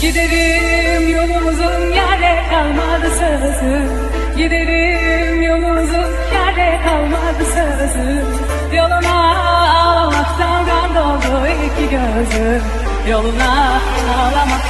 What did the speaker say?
Gidelim yolumuzun yerde kalmadı sözü Gidelim yolumuzun yerde kalmadı sözü Yoluna ağlamaktan kan doldu iki gözüm. Yoluna ağlamaktan